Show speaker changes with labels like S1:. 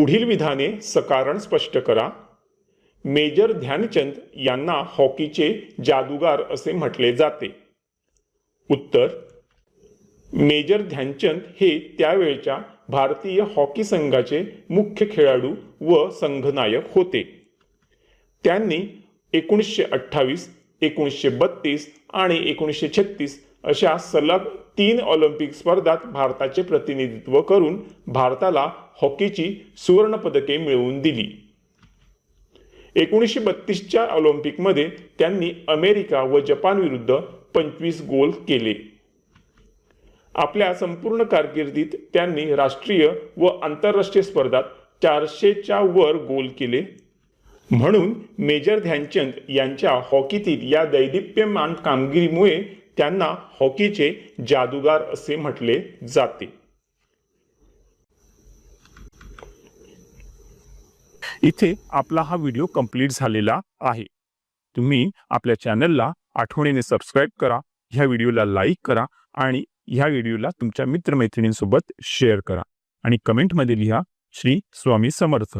S1: पुढील विधाने सकारण स्पष्ट करा. मेजर ध्यानचंद यांना हॉकीचे जादूगार असे म्हटले जाते. उत्तर मेजर ध्यानचंद हे त्यावेळच्या भारतीय हॉकी संघाचे मुख्य खेळाडू व संघनायक होते. त्यांनी एकोणीसशे अठ्ठावीस एकोणीसशे बत्तीस आणि एकोणीसशे छत्तीस अशा सलग तीन ऑलिम्पिक स्पर्धात भारताचे प्रतिनिधित्व करून भारताला हॉकीची सुवर्णपदके मिळवून दिली. एकोणीसशे बत्तीसच्या ऑलिम्पिकमध्ये त्यांनी अमेरिका व जपान विरुद्ध पंचवीस गोल केले. आपल्या संपूर्ण कारकिर्दीत त्यांनी राष्ट्रीय व आंतरराष्ट्रीय स्पर्धात चारशेच्या वर गोल केले. म्हणून मेजर ध्यानचंद यांच्या हॉकीतील या दैदिप्यमान कामगिरीमुळे त्यांना हॉकीचे जादूगार असे म्हटले जाते. इथे आपला हा व्हिडिओ कंप्लीट झालेला आहे. तुम्ही आपल्या चॅनलला आठवणीने सबस्क्राईब करा ह्या व्हिडिओला लाईक करा आणि ह्या व्हिडिओला तुमच्या मित्रमैत्रिणींसोबत शेअर करा. आणि कमेंटमध्ये लिहा श्री स्वामी समर्थ.